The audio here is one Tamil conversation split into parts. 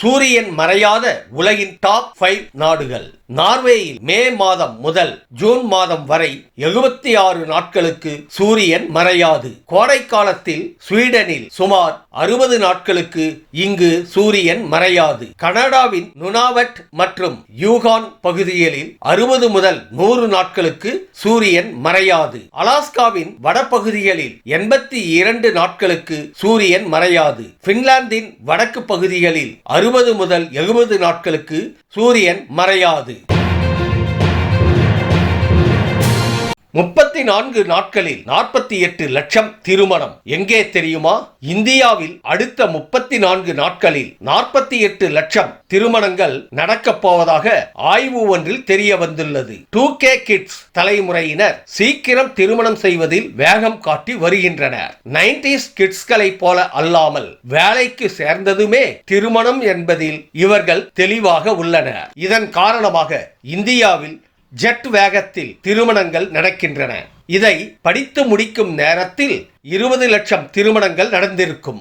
சூரியன் மறையாத உலகின் டாப் ஃபைவ் நாடுகள். நார்வேயில் மே மாதம் முதல் ஜூன் மாதம் வரை எழுபத்தி ஆறு நாட்களுக்கு சூரியன் மறையாது. கோடை காலத்தில் ஸ்வீடனில் சுமார் அறுபது நாட்களுக்கு இங்கு சூரியன் மறையாது. கனடாவின் நுனாவட் மற்றும் யூகான் பகுதிகளில் அறுபது முதல் நூறு நாட்களுக்கு சூரியன் மறையாது. அலாஸ்காவின் வடபகுதிகளில் எண்பத்தி இரண்டு நாட்களுக்கு சூரியன் மறையாது. பின்லாந்தின் வடக்கு பகுதிகளில் அறுபது முதல் எழுபது நாட்களுக்கு சூரியன் மறையாது. முப்பத்தி நான்கு நாட்களில் நாற்பத்தி எட்டு லட்சம் திருமணம். எங்கே தெரியுமா? இந்தியாவில் அடுத்த முப்பத்தி நான்கு நாட்களில் நாற்பத்தி எட்டு லட்சம் திருமணங்கள் நடக்கப் போவதாக ஆய்வு ஒன்றில் தெரிய வந்துள்ளது டூ கே கிட்ஸ் தலைமுறையினர் சீக்கிரம் திருமணம் செய்வதில் வேகம் காட்டி வருகின்றனர். நைன்டிஸ் கிட்ஸ்களை போல அல்லாமல் வேலைக்கு சேர்ந்ததுமே திருமணம் என்பதில் இவர்கள் தெளிவாக உள்ளனர். இதன் காரணமாக இந்தியாவில் ஜெட் வேகத்தில் திருமணங்கள் நடக்கின்றன. இதை படித்து முடிக்கும் நேரத்தில் இருபது லட்சம் திருமணங்கள் நடந்திருக்கும்.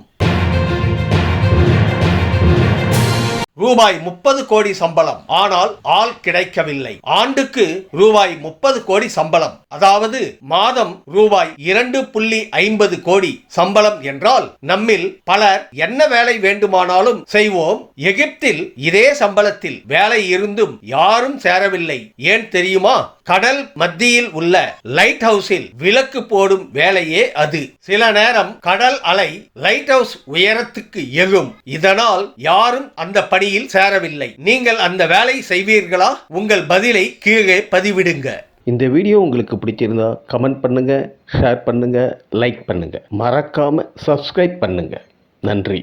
ரூபாய் முப்பது கோடி சம்பளம். ஆனால் ஆள் கிடைக்கவில்லை. ஆண்டுக்கு ரூபாய் முப்பது கோடி சம்பளம். அதாவது மாதம் ரூபாய் இரண்டு புள்ளி ஐம்பது கோடி சம்பளம் என்றால் நம்மில் பலர் என்ன வேலை வேண்டுமானாலும் செய்வோம். எகிப்தில் இதே சம்பளத்தில் வேலை இருந்தும் யாரும் சேரவில்லை. ஏன் தெரியுமா? கடல் மத்தியில் உள்ள லைட் ஹவுஸில் விளக்கு போடும் வேலையே அது. சில நேரம் கடல் அலை லைட் ஹவுஸ் உயரத்துக்கு எகும். இதனால் யாரும் அந்த பணியில் சேரவில்லை. நீங்கள் அந்த வேலை செய்வீர்களா? உங்கள் பதிலை கீழே பதிவிடுங்க. இந்த வீடியோ உங்களுக்கு பிடிச்சிருந்தா கமெண்ட் பண்ணுங்க ஷேர் பண்ணுங்க லைக் பண்ணுங்க. மறக்காம சப்ஸ்கிரைப் பண்ணுங்க. நன்றி.